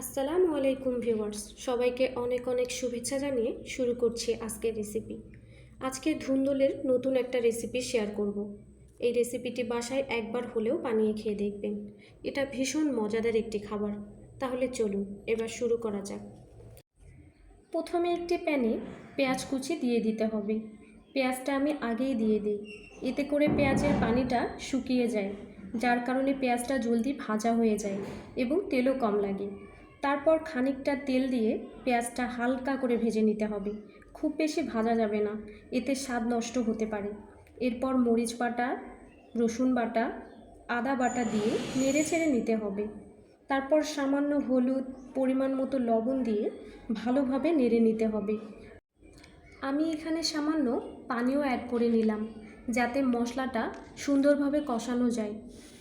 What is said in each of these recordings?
আসসালামু আলাইকুম ভিউয়ার্স, সবাইকে অনেক অনেক শুভেচ্ছা জানিয়ে শুরু করছি আজকের রেসিপি আজকে ধুন্দলের নতুন একটা রেসিপি শেয়ার করব। এই রেসিপিটি বাসায় একবার হলেও বানিয়ে খেয়ে দেখবেন। এটা ভীষণ মজাদার একটি খাবার। তাহলে চলুন, এবার শুরু করা যাক। প্রথমে একটি প্যানে পেঁয়াজ কুচি দিয়ে দিতে হবে। পেঁয়াজটা আমি আগেই দিয়ে দিই। এতে করে পেঁয়াজের পানিটা শুকিয়ে যায়, যার কারণে পেঁয়াজটা জলদি ভাজা হয়ে যায় এবং তেলও কম লাগে। তারপর খানিকটা তেল দিয়ে পেঁয়াজটা হালকা করে ভেজে নিতে হবে। খুব বেশি ভাজা যাবে না, এতে স্বাদ নষ্ট হতে পারে। এরপর মরিচ বাটা, রসুন বাটা, আদা বাটা দিয়ে নেড়ে ছেড়ে নিতে হবে। তারপর সামান্য হলুদ পরিমাণ মতো লবণ দিয়ে ভালোভাবে নেড়ে নিতে হবে। আমি এখানে সামান্য পানিও অ্যাড করে নিলাম, যাতে মশলাটা সুন্দরভাবে কষানো যায়।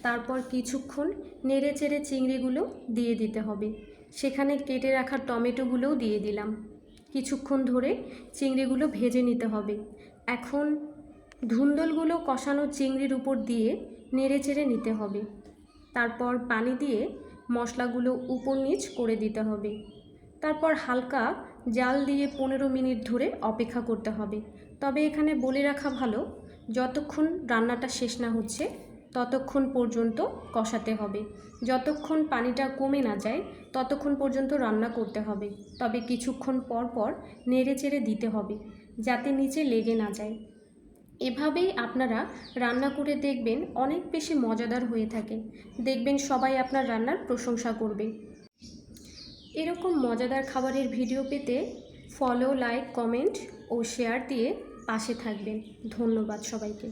তারপর কিছুক্ষণ নেড়ে চেড়ে চিংড়িগুলো দিয়ে দিতে হবে। সেখানে কেটে রাখা টমেটোগুলোও দিয়ে দিলাম। কিছুক্ষণ ধরে চিংড়িগুলো ভেজে নিতে হবে। এখন ধুন্দলগুলো কষানো চিংড়ির উপর দিয়ে নেড়ে চেড়ে নিতে হবে। তারপর পানি দিয়ে মশলাগুলো উপর নিচ করে দিতে হবে। তারপর হালকা জাল দিয়ে পনেরো মিনিট ধরে অপেক্ষা করতে হবে। তবে এখানে বলে রাখা ভালো, যতক্ষণ রান্নাটা শেষ না হচ্ছে ততক্ষণ পর্যন্ত কষাতে হবে। যতক্ষণ পানিটা কমে না যায়, ততক্ষণ পর্যন্ত রান্না করতে হবে। তবে কিছুক্ষণ পর পর নেড়ে চেড়ে দিতে হবে, যাতে নিচে লেগে না যায়। এভাবেই আপনারা রান্না করে দেখবেন অনেক বেশি মজাদার হয়ে থাকে। দেখবেন সবাই আপনার রান্নার প্রশংসা করবে। এরকম মজাদার খাবারের ভিডিও পেতে ফলো লাইক কমেন্ট ও শেয়ার দিয়ে পাশে থাকবেন। ধন্যবাদ সবাইকে।